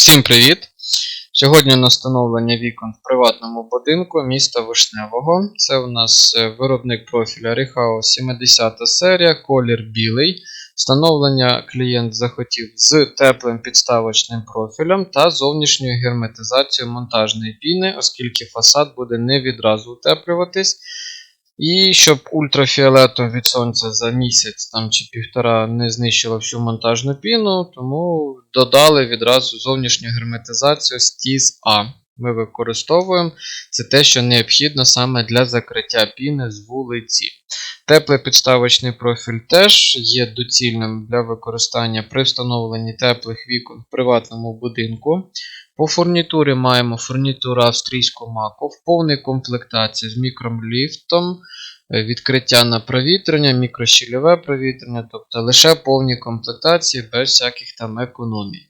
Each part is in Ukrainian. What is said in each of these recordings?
Всім привіт! Сьогодні на встановлення вікон в приватному будинку міста Вишневого. Це у нас е, виробник профіля Rehau 70 серія, колір білий. Встановлення клієнт захотів з теплим підставочним профілем та зовнішньою герметизацією монтажної піни, оскільки фасад буде не відразу утеплюватись. І щоб ультрафіолетом від сонця за місяць там, чи півтора не знищило всю монтажну піну, тому додали відразу зовнішню герметизацію з А. Ми використовуємо це те, що необхідно саме для закриття піни з вулиці. Теплий підставочний профіль теж є доцільним для використання при встановленні теплих вікон в приватному будинку. По фурнітурі маємо фурнітуру австрійського маку в повній комплектації з мікроліфтом, е, відкриття на провітрення, мікрощільове провітрення, тобто лише повні комплектації без всяких там економій.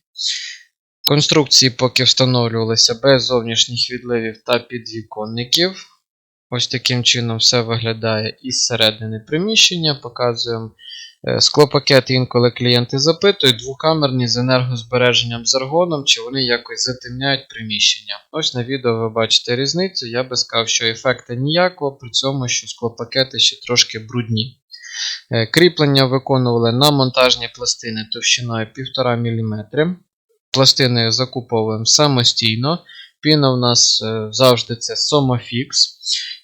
Конструкції поки встановлювалися без зовнішніх відливів та підвіконників. Ось таким чином все виглядає із середини приміщення. Показуємо е, склопакети, інколи клієнти запитують, двокамерні з енергозбереженням з аргоном, чи вони якось затемняють приміщення. Ось на відео ви бачите різницю. Я би сказав, що ефекту ніякого, при цьому, що склопакети ще трошки брудні. Е, Кріплення виконували на монтажні пластини товщиною 1,5 мм. Пластини закуповуємо самостійно. Піна у нас е, завжди це Somofix.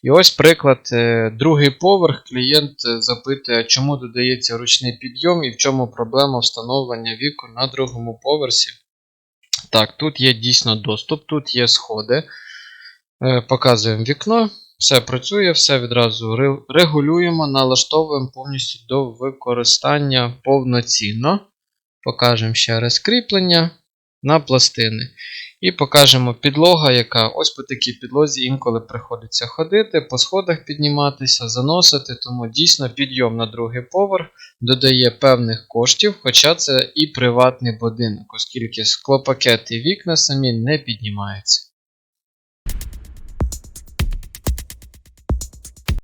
І ось приклад, е, другий поверх. Клієнт е, запитує, чому додається ручний підйом і в чому проблема встановлення вікон на другому поверсі. Так, тут є дійсно доступ, тут є сходи. Е, Показуємо вікно. Все працює, все відразу регулюємо, налаштовуємо повністю до використання повноцінно. Покажемо ще раз кріплення на пластини. І покажемо підлога, яка ось по такій підлозі інколи приходиться ходити, по сходах підніматися, заносити, тому дійсно підйом на другий поверх додає певних коштів, хоча це і приватний будинок, оскільки склопакети і вікна самі не піднімаються.